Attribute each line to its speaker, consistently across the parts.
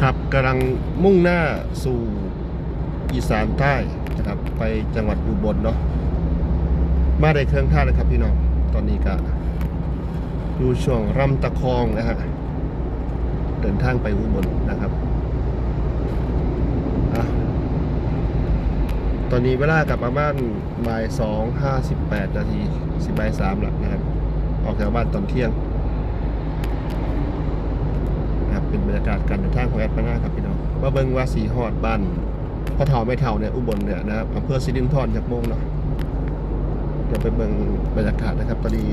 Speaker 1: ครับกำลังมุ่งหน้าสู่อีสานใต้นะครับ ไปจังหวัดอุบลเนาะมาได้เครื่องท่าเลยครับพี่น้องตอนนี้ก็อยู่ช่วงรำตะคองนะฮะเดินทางไปอุบลนะครับอตอนนี้เวลากลับประมาณบ่ายสองห้าสิบแปดนาทีสิบบ่ายสามแล้วนะครับ ออกจากบ้านตอนเที่ยง นะครับ เป็นบรรยากาศการเดินทางของแอดมานาครับพี่น้องว่าเบิ้งว่าสีหอดบ้านพ่อเฒ่าไม่เฒ่าเนี่ยอุบลเนี่ยนะครับอำเภอสิรินธรจากโมงเนาะเดี๋ยวไปเบิ้งบรรยากาศนะครับตอนนี้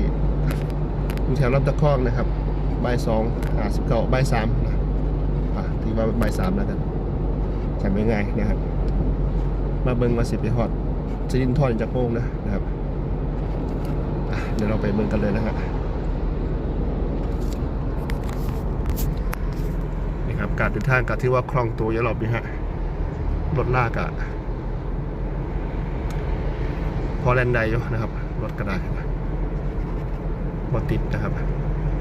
Speaker 1: อยู่แถวลำตะคองนะครับบ่ายสองหาสิบเก้าบ่ายสามนะอะที่ว่าบ่ายสามแล้วกันจำไม่ง่ายนะครับ มาเบิ้งว่าสิไปหอดสิรินธรจากโมงนะนะครับเดี๋ยวเราไปเบิ้งกันเลยนะครับ นี่ครับ การเดินทางก็ที่ว่าคล่องตัวเยอะรอบนี้ฮะรถลากอะพอแลนไดอยู่นะครับ รถก็ได้บติดนะครับ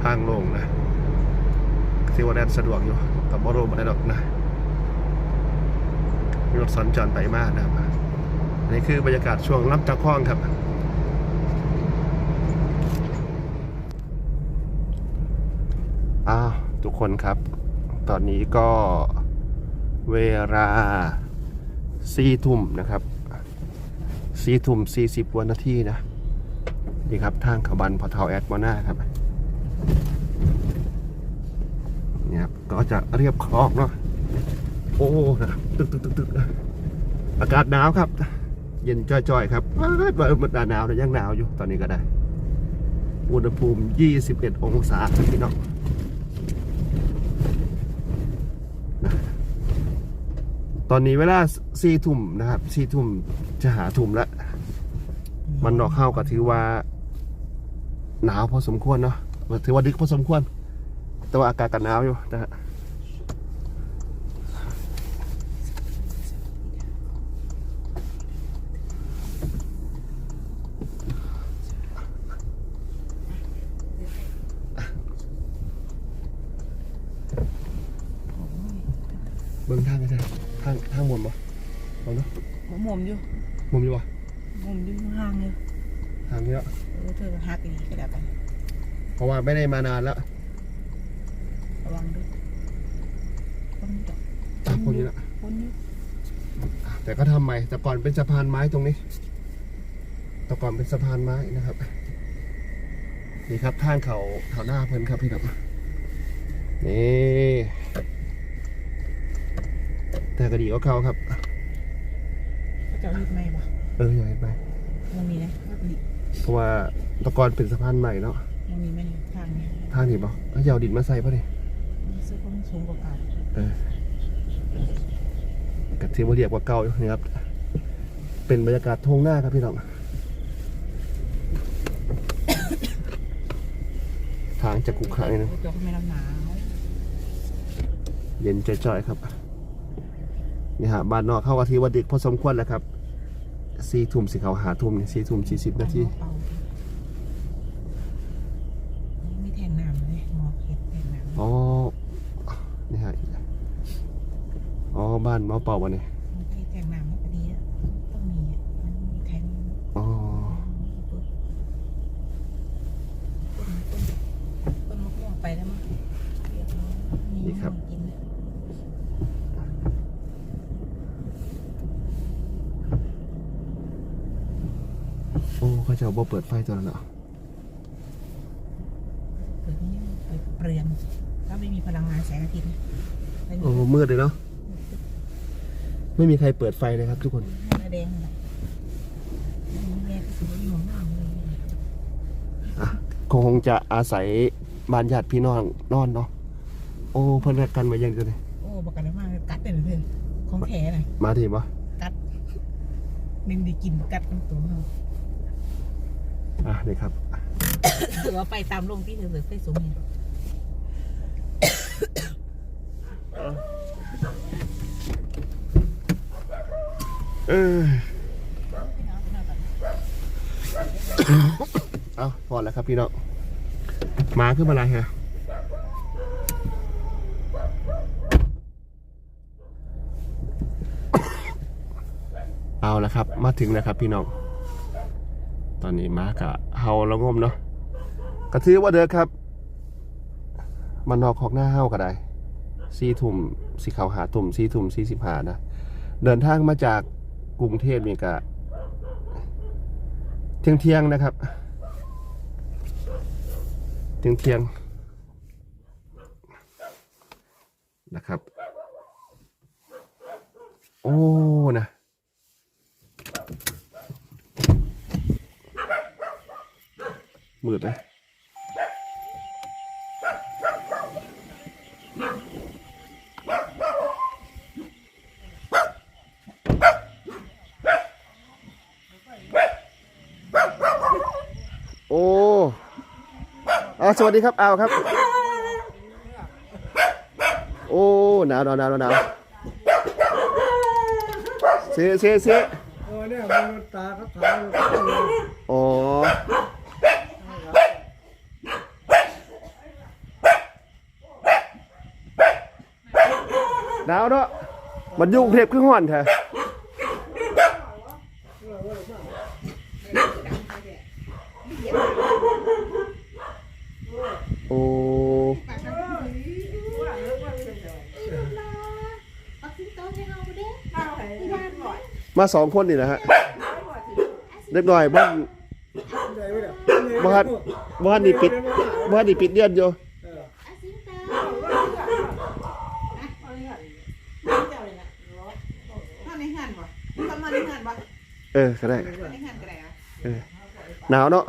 Speaker 1: ทางโล่งนะที่ว่าแลนสะดวกอยู่กับบรมอะไรหรอกนะมีรถสัญจรไปมากนะครับอันนี่คือบรรยากาศช่วงรับตะคองครับอ้าวทุกคนครับ ตอนนี้ก็เวลาสี่ทุ่มนะครับสี่ทุ่มสี่สิบวันนาทีนะนี่ครับทางขบันพอเทาแอดมอน่าครับเนี่ยครับก็จะเรียบคลองเนาะโอ้นะครับตึกตึกตึกตึกอากาศหนาวครับ เย็นจ้อยๆครับว่ามันหนาวแต่ยังหนาวอยู่ตอนนี้ก็ได้ อุณหภูมิ 21 องศาพี่น้อง ตอนนี้เวลาสี่ทุ่มนะครับสี่ทุ่มจะหาทุ่มแล้วมันนอกเข้าก็ถือว่า หนาวพอสมควรเนาะถือว่าดึกพอสมควร แต่ว่าอากาศก็หนาวอยู่นะฮะเบิ่งทางกันใช่ ทางทางบนบ่ลองเนาะ
Speaker 2: ผมหมุมอยู่
Speaker 1: มุมอยู่บ่
Speaker 2: หมุมอยู่ห่างอยู่
Speaker 1: ทางนี้เนาะ
Speaker 2: เออเธอหักอีกก็ได้ไป
Speaker 1: เพราะว่าไม่ได้มานานแล้ว
Speaker 2: ระวังด้วยคนนี้ต่อ
Speaker 1: ตามคนนี้ละ
Speaker 2: คนนี้
Speaker 1: แต่ก็ทำใหม่แต่ก่อนเป็นสะพานไม้ตรงนี้ แต่ก่อนเป็นสะพานไม้นะครับ นี่ครับทางเขาเขาหน้าเพิ่นครับพี่น้องนี่ แต่ก็ดีกว่าเขาครับ
Speaker 2: เขาจะเอายึดไม่บ่
Speaker 1: เอออย่างไรไป
Speaker 2: มันมีนะว่าดิ
Speaker 1: เพราะว่าแตะกอนเป็นสะพานใหม่เนาะ
Speaker 2: มันมีไหมเนี่ยทางเนี่ย
Speaker 1: ทางนี้บ่เอาอยาวดินมาใส่ป่ะนี่
Speaker 2: มันซื้อคนสูงกว่าเก่า
Speaker 1: เออกับที่ว่าเรียกว่าเก่าอยู่นี่ครับ เป็นบรรยากาศทงหน้าครับพี่น้องทางจากกุขายนะ
Speaker 2: จอกไม่น้ำหนาว
Speaker 1: เย็นจ่อยๆครับ นี่ฮะบ้านนอกเข้ากับที่ว่าดึกพอสมควรแล้วครับสี่ทุ่มสิเขาหาทุ่มสี่ทุ่มสี่สิบนาที
Speaker 2: เป่าไม่แทงน้ำเลยหมอกเห็ดแทงน้ำ
Speaker 1: อ๋อนี่ฮะอ๋อบ้านหมอเป่าวันนี้
Speaker 2: มันไม่แทงน้ำมันก็ดีอะต้องมีอะมันมีแทง
Speaker 1: อ๋อ
Speaker 2: ต้นต้นต้นมะม่วงไปแล้วมั้งเรียบร้อยมี
Speaker 1: นี่ครับ
Speaker 2: มะม่วงกินเลย
Speaker 1: โอ้เขาจะบ่เปิดไฟตัวนั้นเนาะ
Speaker 2: เปิดนี่เปิดเปลืองถ้าไม่มีพลังงานแสงอาทิตย์นะไม่
Speaker 1: โอ้มืดเลยเนาะไม่มีใครเปิดไฟเลยครับทุกคน
Speaker 2: ให้แดงอะไรมีแม่ก็สวยอยู่หน้าเลย
Speaker 1: อะคงจะอาศัยบ้านญาติพี่น้องนอนเนาะโอ้เพิ่นรักกันไว้อยังเดียวเลย
Speaker 2: โอ้บอกกันได้มากกัดเป็นเลยของแท้เลย
Speaker 1: มาทีบ่
Speaker 2: กัดนึงได้กินกัดกันตัวเขา
Speaker 1: อะนี่ครับ
Speaker 2: ถือว่าไปตามลงที่เธอเสือไฟสูงเนี่ย
Speaker 1: เออเอาพอแล้วครับพี่น้องมาขึ้นมาอะไรฮะเอาละครับ มาถึงแล้วครับพี่น้อง ตอนนี้มากะเฮาละงมเนาะกระทือว่าเด้อครับ มันนอกของหน้าเฮาก็ได้สี่ทุ่มสีขาวหาทุ่มสี่ทุ่มสี่สิบหานะ เดินทางมาจากกรุงเทพนี่กะเที่ยงเที่ยงนะครับเที่ยงเที่ยงนะครับ โอ้นะ มืดนะโอ้อาสวัสดีครับอาวครับ โอ้ หนาวหนาวหนาวหนาวเซ่เซ่เซ่
Speaker 3: เออเนี่ยมันตาเขาขาวเขาเลย
Speaker 1: อ๋อ หนาวเนาะมันยุ่งเทพขึ้นห่อนแท้โอ้
Speaker 2: ปักสิงโอ
Speaker 1: มาสองคนนี่นะฮะเล็กน่อยบ้าน
Speaker 3: ใหญ่ไหมเนี่ย
Speaker 1: บ้านบ้านนี่ปิดบ้านนี่ปิดเดือนอยู่
Speaker 3: เออ
Speaker 2: อาสิงโตเจ้าเลยนะถ้าในหันบ่ถ้ามาในหันบ่
Speaker 1: เออก็ได้
Speaker 2: ในหันก็ได้อะ
Speaker 1: เออหนาวเนาะ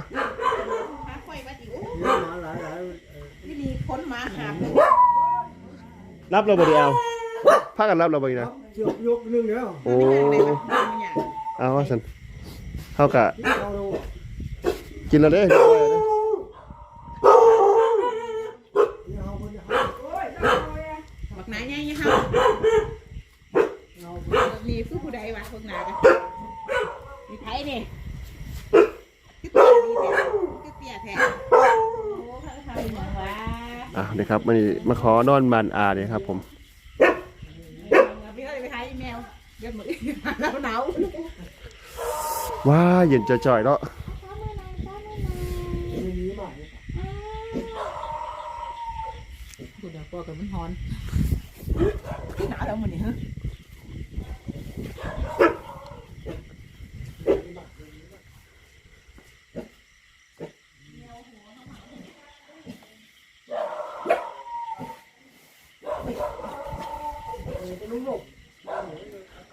Speaker 2: หาไฟมาดิโอ้
Speaker 3: เยอะหมาหลายหลายเออ
Speaker 2: ไม่มีคนมาหาเลย
Speaker 1: รับเราบ่ดีเอาพากันรับเราบ่ดีนะ
Speaker 3: เชือกยกนึงแล้ว
Speaker 1: โอ้
Speaker 2: ในหันเลยมันอย่าง
Speaker 1: เอาว่าสันเท่ากับ
Speaker 3: เอาดู
Speaker 1: กินแล้วเด้อ
Speaker 3: นี่เอาคนเดียว
Speaker 2: บักหนาใหญ่ๆเฮา
Speaker 3: เอา
Speaker 2: นี่คือผู้ใดวะพวกหนากันมีไผนี่คือเตี้ยดีแท้คือเตี้ยแท้โอ้เขาทำอย่างวะ
Speaker 1: อะนี่ครับมันมาขอนอนบานอาเนี่ยครับ ผม
Speaker 2: พี่ก็เลยไปหาอีเมลเดี๋ยวมือแล้วหนาว
Speaker 1: ว้าเย็นจ่อยๆเนาะ
Speaker 3: ไม่มีหมาเนี่ย
Speaker 2: คุณเดี๋ยวกลัวกับมันฮอนที่หนาวแล้วมันนี่ฮะ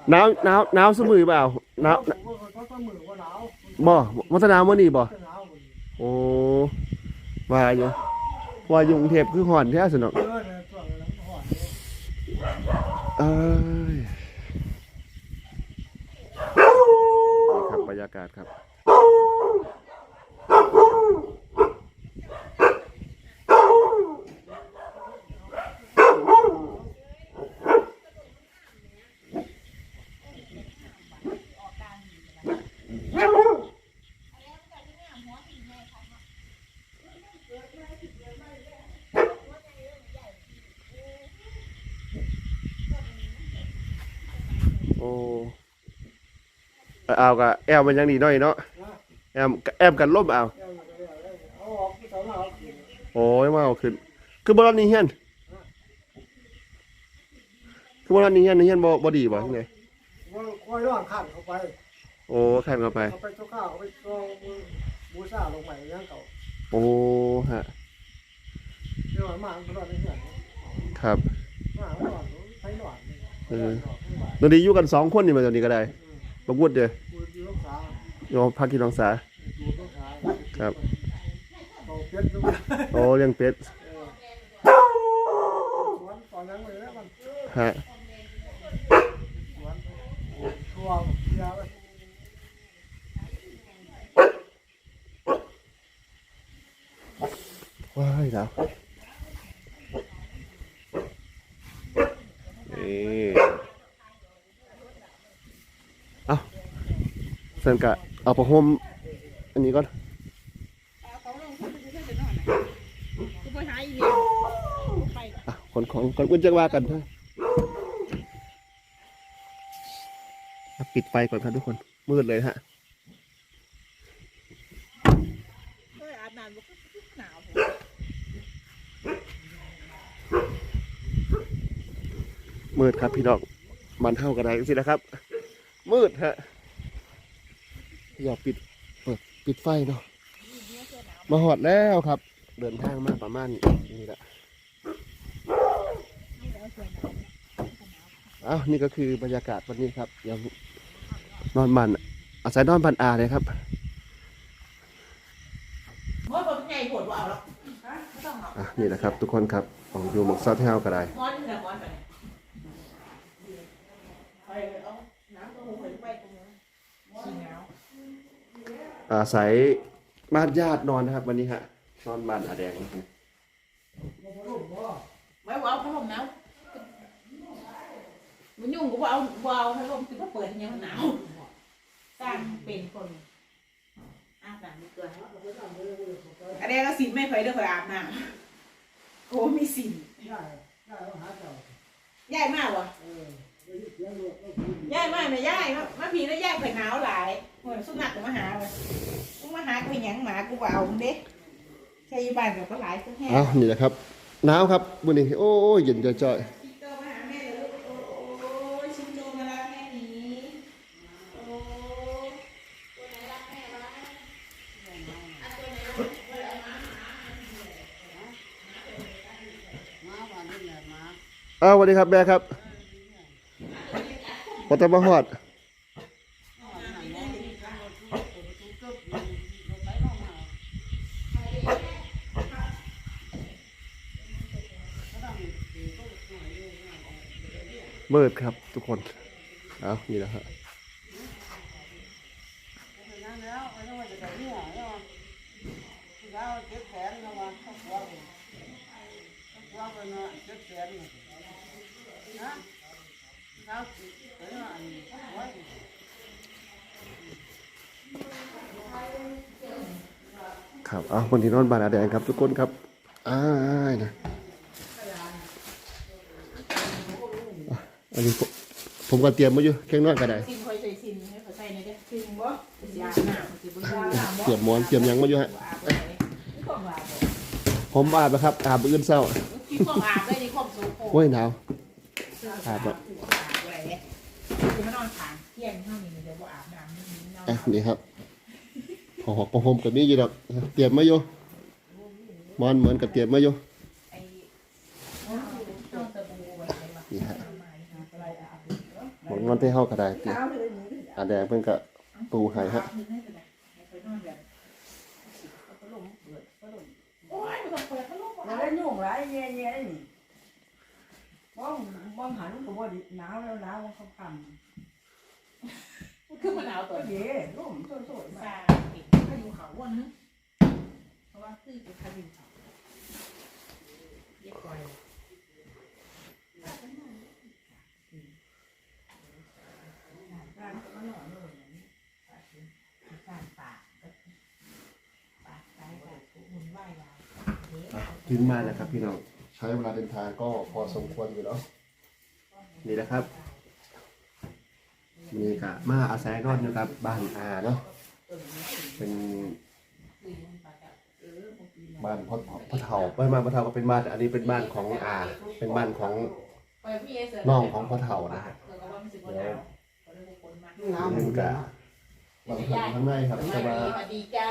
Speaker 1: หนาวหนาวหนาวสมือเปล่าหนาว
Speaker 3: เขาเขาต้องมือว่าหนาว
Speaker 1: บ่วัฒนาวมื่อนี้บ่
Speaker 3: จะหนาวหมด
Speaker 1: โอ้ว่าอยู่ว่าอยู่กรุงเทพคือห่อนแท้สนอก
Speaker 3: เออเนี่ยช่วงนั้นหอด
Speaker 1: เอ้ยนี่ครับบรรยากาศครับ โอ้ เอากะแอลมันยังดีหน่อยเนาะแอมแอมกันล่มเอา
Speaker 3: เอาออกที่เขาเอา
Speaker 1: โอ้ยมาเอาขึ้น คือบอลนี่เฮียนคือบอลนี่เฮียนนี่เฮียนบ่บ่ดีบ่ที่ไหน
Speaker 3: ว่าคอยร่างขันเข้าไป
Speaker 1: โอ้ขันเข้าไป
Speaker 3: เขาไปทุกข้าวเขาไปกองมือบูซ่าลงใหม่ยังเก่า
Speaker 1: โอ้ฮะ
Speaker 3: เดี๋ยวหมามันรอดไม่เหี้ย
Speaker 1: ครับ
Speaker 3: หมามันรอดใช้หนอน
Speaker 1: เออตอนนี้อยู่กันสองคนนี่มาตอนนี้ก็ได้ บักวุดเด้อ
Speaker 3: ดูดูลูกสาว
Speaker 1: โยมพักที่น้องสา
Speaker 3: ดูลูกสา
Speaker 1: ครับโอ้เลี้ยงเป็ด
Speaker 3: สวนตอนนั้นเลยแล้วมัน
Speaker 1: ฮะ
Speaker 3: สวนทัวร์ยาว
Speaker 1: ว้ายแล้วนี่เอา เส้นกะเอาประหมอันนี้ก่อน
Speaker 2: อาของลงคุณจะเส้นนอนนะคุณไปหาอีเมลไป
Speaker 1: อะคนของคนกุญจังว่ากันเถอะครับปิดไฟก่อนครับทุกคน มืดเลยฮะ
Speaker 2: มื
Speaker 1: ดครับพี่น้องมันเท่ากันได้สินะครับ มืดฮะ อย่าปิดเปิดปิดไฟเนาะมาหอดแล้วครับ เดินทางมาประมาณนี้แหละอ้าวนี่ก็คือบรรยากาศวันนี้ครับยังนอนบันอาศัยนอนบันอาเลยครับ
Speaker 2: มอนเป็นไงปวดว่าเอาหรอกไม่ต้องหรอก
Speaker 1: อะนี่แหละครับ ทุกคนครับของอยู่หมกเศร้าเท่าก็ได้
Speaker 2: มอนเนี่ยมอนไปไปเอาน้ำก็หูไปตรงนี้ขี้หนาว
Speaker 1: อาศัยบ้านญาตินอนนะครับ วันนี้ฮะนอนบ้านอาแดงนะครับ
Speaker 2: ไว้ว้าพัดลมหนาวมันยุ่งกูว่าเอาว้าพัดลมคือว่าเปิดยังหนาวสร้างเป็นคนอาบน้ำมีเกลืออันนี้ก็สิไม่เคยได้เคยอาบน้ำโอ้มีสิน
Speaker 3: ได้ได้อาหาเจ้า
Speaker 2: ย่ายมากวะย่ายมากไหมย่ายมามาพีแล้วย่ายเคยหนาวหลาย โอ้ยสุนัขก็มาหาเลยมึงมาหากูหยังหมากูว่าเอามึงเด้ใช่อยู่บ้านกับก็หลายก็แห้ง
Speaker 1: อ้าวนี่แหละครับหนาวครับวันนี้โอ้ยเย็นจ่อย
Speaker 2: ชิโตมาหาแม่เลยลูกโอ้ยชิโตมารักแม่หนีโอ้ตัวไหนรักแม่วะอะตัวไหนรักแม่วะมาหา
Speaker 3: มาวันนี้แหละมา
Speaker 1: ๆอ้าวสวัสดีครับแม่ครับพอจะมาหอด มืดครับทุกคนเอานี่แหละฮะ
Speaker 3: นั่นแล้วไม่ต้องมาจะได้เนี่ยแล้วแล้วเจ็บแขนแล้วมาต้องว่าต้องว่าเป็นเจ็บแขนนะแล้วเป็นอันไว้
Speaker 1: ครับ เอาคนที่นอนบ้านอาแดงครับ ทุกคนครับอ้ายนะ อะอันนี้ผมผมก็เตรียมมาอยู่แข้งนอนก็ได้
Speaker 2: ซิมคอยใส่ซิมให้เขาใส่ในเด้อซิมบ่ยาหน้าสิบ่ยาหน้าบ่
Speaker 1: เตรียมหมอนเตรียมหยังมาอยู่ฮะ
Speaker 2: อาบเลยนี่ของอาบบ่
Speaker 1: ผมอาบนะครับ อาบมื้ออื่นเช้า
Speaker 2: ที่ของอาบเลยนี่ของโซโค
Speaker 1: โอ้ยหนาว อาบแบบ
Speaker 2: อาบอะไรเนี่ยคือมานอนขางเที่ยงเท่านี้เดี๋ยวบ่อาบน้ำนี่นอน
Speaker 1: อะนี่ครับพอหอกพอห่มกับมีอยู่ดอก เตรียมมาอยู่หมอนเหมือนกับเตรียมมาอยู่
Speaker 2: ไอ้นอนตะบูไว้ไว้
Speaker 1: นี่ฮะ
Speaker 2: อะไรอาบ
Speaker 1: หมอนนอนที่เฮาก็ได้เตรียม
Speaker 2: เช้าเลยนี่
Speaker 1: อาแดงเพิ่นก็ปูให้ฮะ
Speaker 2: อาบให้กันนะให้ไปนอนแบบเอาพัดลมเปิดพัดลมโอ้ยไม่ต้องเปิดพัดลม
Speaker 3: แล้วได้ยุ่งไรเงี้ยเงี้ยนี่บ้องบ้องหันก็บ่ดีหนาวแล้วหนาวเขาคำ
Speaker 2: คือมันหนาวตัว
Speaker 3: ก็
Speaker 2: นี้
Speaker 3: เย่ร่มโซ่ๆ
Speaker 2: ซาเห็นพายุเขาวันนึงเพราะว่าคือเป็นพายุเขาเย็บไว้การก็นอนเลยการป่าป่าใต้ป่าหมุนว่ายยาว
Speaker 1: ถึงมาแล้วครับ พี่น้องใช้เวลาเดินทางก็พอสมควรอยู่เนาะนี่นะครับนี่ก็มาอาศัยนอนอยู่กับบ้านอาเนาะเป็นบ้านพ่อพ่อเฒ่าไม่มาพ่อเฒ่าก็เป็นบ้าน อันนี้เป็นบ้านของอา เป็นบ้านของน้องของพ่อเฒ่านะครับเดี๋ยวนี่ก็ บางคนข้างในครับจะมา
Speaker 2: สวัสดีจ้า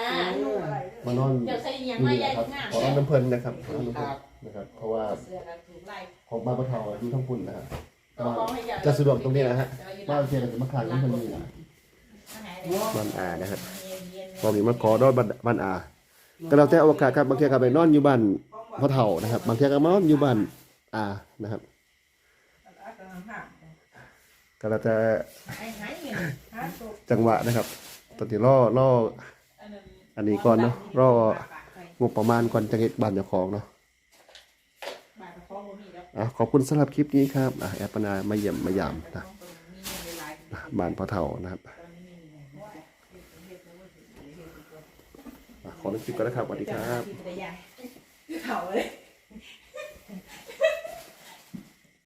Speaker 2: มา
Speaker 1: นอน
Speaker 2: เดี๋ยวใส่ยัง
Speaker 1: นี่
Speaker 2: ไม่
Speaker 1: แห
Speaker 2: ใหญ่
Speaker 1: ละครับ
Speaker 2: งาม
Speaker 1: ขอนอนน้ำเพลินนะครับขอนอนน้ำเพลินนะครับ เพราะว่า
Speaker 2: เสื้อกันถูกไล่
Speaker 1: ของบ้านพ่อเฒ่าอยู่ทั้งพุ่นนะครับก็จะสะดวกตรงนี้นะฮะบ้านเทียนจะมาขายน้ำเพลินนี่นะบ้านอานะฮะพอมีมาขอนอนบ้านบ้านอาก็เราแต่โอกาสครับบางทีก็ไปนอนอยู่บ้านพ่อเฒ่านะครับ บางทีก็มานอนอยู่บ้านอานะครับก็เราจะ จังหวะนะครับ ตอนที่ล่อล่ออันนี้ก่อนเนาะล่องบประมาณก่อนจะเฮ็ดบ้านเจ้าของเนาะอะขอบคุณสำหรับคลิปนี้ครับอะแอปปนามาเยี่ยมมายามนะบ้านพ่อเฒ่านะครับอะขอรับคลิปก่อนนะครับสวัสดีครับ
Speaker 2: เถ่าเลย